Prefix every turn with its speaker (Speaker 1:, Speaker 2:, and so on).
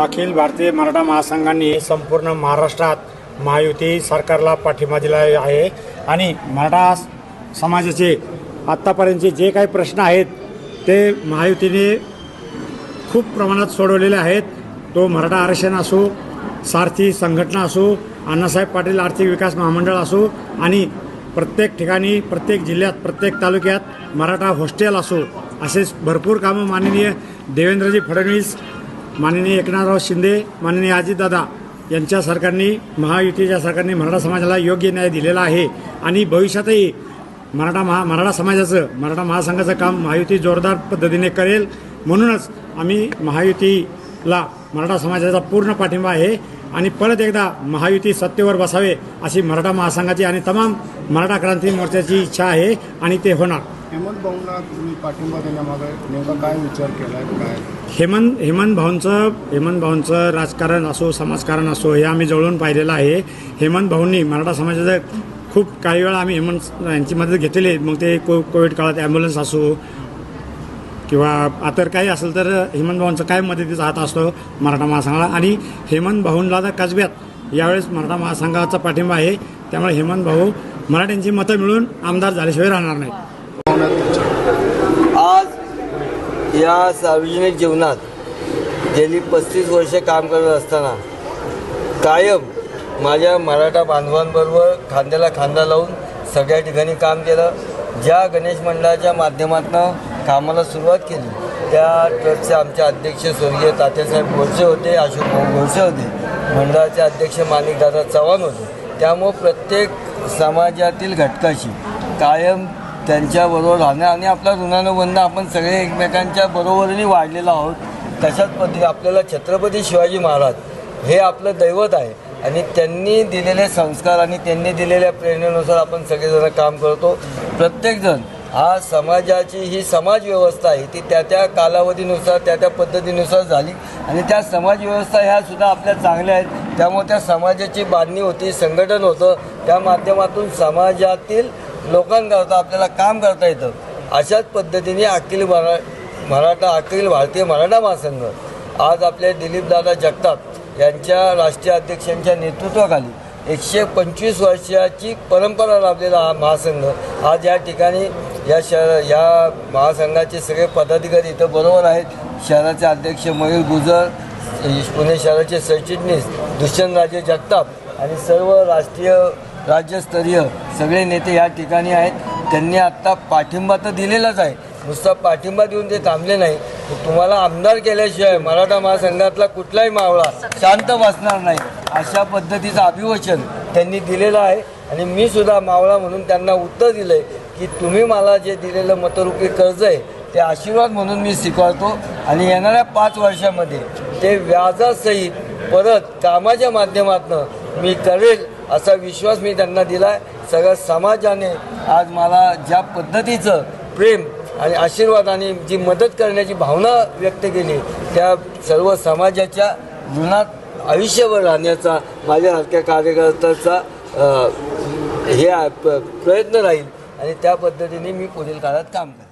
Speaker 1: अखिल भारतीय मराठा महासंघाने संपूर्ण महाराष्ट्रात महायुती सरकारला पाठिंबा दिला आहे. आणि मराठा समाजाचे आत्तापर्यंतचे जे काही प्रश्न आहेत ते महायुतीने खूप प्रमाणात सोडवलेले आहेत. तो मराठा आरक्षण असो सारथी संघटना असो अण्णासाहेब पाटील आर्थिक विकास महामंडळ असो आणि प्रत्येक ठिकाणी प्रत्येक जिल्ह्यात प्रत्येक तालुक्यात मराठा हॉस्टेल असो असे भरपूर कामं माननीय देवेंद्रजी फडणवीस माननीय एकनाथराव शिंदे माननीय अजितदादा यांच्या सरकारने महायुतीच्या सरकारने मराठा समाजाला योग्य न्याय दिलेला आहे. आणि भविष्यातही मराठा महा मराठा समाजाचं मराठा महासंघाचं काम महायुती जोरदार पद्धतीने करेल. म्हणूनच आम्ही महायुतीला मराठा समाजाचा पूर्ण पाठिंबा आहे. आणि परत एकदा महायुती सत्तेवर बसावे अशी मराठा महासंघाची आणि तमाम मराठा क्रांती मोर्चाची इच्छा आहे आणि ते होणार.
Speaker 2: हेमंत भाऊंना तुम्ही पाठिंबा देण्यामागे नेमका काय विचार केलाय काय?
Speaker 1: हेमंत हेमंत भाऊंचं हेमंत भाऊंचं राजकारण असो समाजकारण असो हे आम्ही जवळून पाहिलेलं आहे. हेमंत भाऊंनी मराठा समाजाचं खूप काही वेळा आम्ही हेमंत यांची मदत घेतलेली आहे. मग ते को कोविड काळात ॲम्ब्युलन्स असो किंवा आतर काही असेल तर हेमंत भाऊंचा काय मदतीचा हात असतो मराठा महासंघाला. आणि हेमंत भाऊंला तर कसब्यात यावेळेस मराठा महासंघाचा पाठिंबा आहे. त्यामुळे हेमंत भाऊ मराठ्यांची मतं मिळून आमदार झाल्याशिवाय राहणार नाहीत.
Speaker 2: भावनात
Speaker 3: आज या सार्वजनिक जीवनात गेली पस्तीस वर्ष काम करत असताना कायम माझ्या मराठा बांधवांबरोबर खांद्याला खांदा लावून सगळ्या ठिकाणी काम केलं. ज्या गणेश मंडळाच्या माध्यमातून कामाला सुरुवात केली. त्या ट्रस्टचे आमचे अध्यक्ष स्वर्गीय तात्यासाहेब गोडसे होते अशोक गोडसे होते. मंडळाचे अध्यक्ष माणिकदादा चव्हाण होते. त्यामुळं प्रत्येक समाजातील घटकाशी कायम त्यांच्याबरोबर राहणं आणि आपला ऋणानुबंध आपण सगळे एकमेकांच्या बरोबरीने वाढलेलो आहोत. तशाच पद्धती आपल्याला छत्रपती शिवाजी महाराज हे आपलं दैवत आहे आणि त्यांनी दिलेले संस्कार आणि त्यांनी दिलेल्या प्रेरणेनुसार आपण सगळेजण काम करतो. प्रत्येकजण हा समाजाची ही समाज व्यवस्था आहे ती त्या त्या कालावधीनुसार त्या त्या पद्धतीनुसार झाली आणि त्या समाजव्यवस्था ह्या सुद्धा आपल्या चांगल्या आहेत. त्यामुळे त्या समाजाची बांधणी होती संघटन होतं. त्या माध्यमातून समाजातील लोकांकरता आपल्याला काम करता येतं. अशाच पद्धतीने अखिल मरा मराठा अखिल भारतीय मराठा महासंघ आज आपले दिलीपदादा जगताप यांच्या राष्ट्रीय अध्यक्षांच्या नेतृत्वाखाली एकशे पंचवीस वर्षाची परंपरा लाभलेला हा महासंघ आज या ठिकाणी या शहर या महासंघाचे सगळे पदाधिकारी इथं बरोबर आहेत. शहराचे अध्यक्ष मयूर गुजर पुणे शहराचे सरचिटणीस दुष्यंतराजे जगताप आणि सर्व राष्ट्रीय राज्यस्तरीय सगळे नेते या ठिकाणी आहेत. त्यांनी आत्ता पाठिंबा तर दिलेलाच आहे. नुसता पाठिंबा देऊन ते थांबले नाही. तुम्हाला आमदार केल्याशिवाय मराठा महासंघातला कुठलाही मावळा शांत बसणार नाही. अशा पद्धतीचं अभिवचन त्यांनी दिलेलं आहे. आणि मी सुद्धा मावळा म्हणून त्यांना उत्तर दिलं आहे की तुम्ही मला जे दिलेलं मतरूपी कर्ज आहे ते आशीर्वाद म्हणून मी स्वीकारतो. आणि येणाऱ्या पाच वर्षामध्ये ते व्याजासहित परत कामाच्या माध्यमातून मी करेल असा विश्वास मी त्यांना दिला आहे सगळ्या समाजाने आज मला ज्या पद्धतीचं प्रेम आणि आशीर्वादाने जी मदत करण्याची भावना व्यक्त केली त्या सर्व समाजाच्या ऋणात आयुष्यभर राहण्याचा माझ्या हलक्या कार्यकर्त्याचा हे प- प्रयत्न राहील आणि त्या पद्धतीने मी पुढील काळात काम करेन.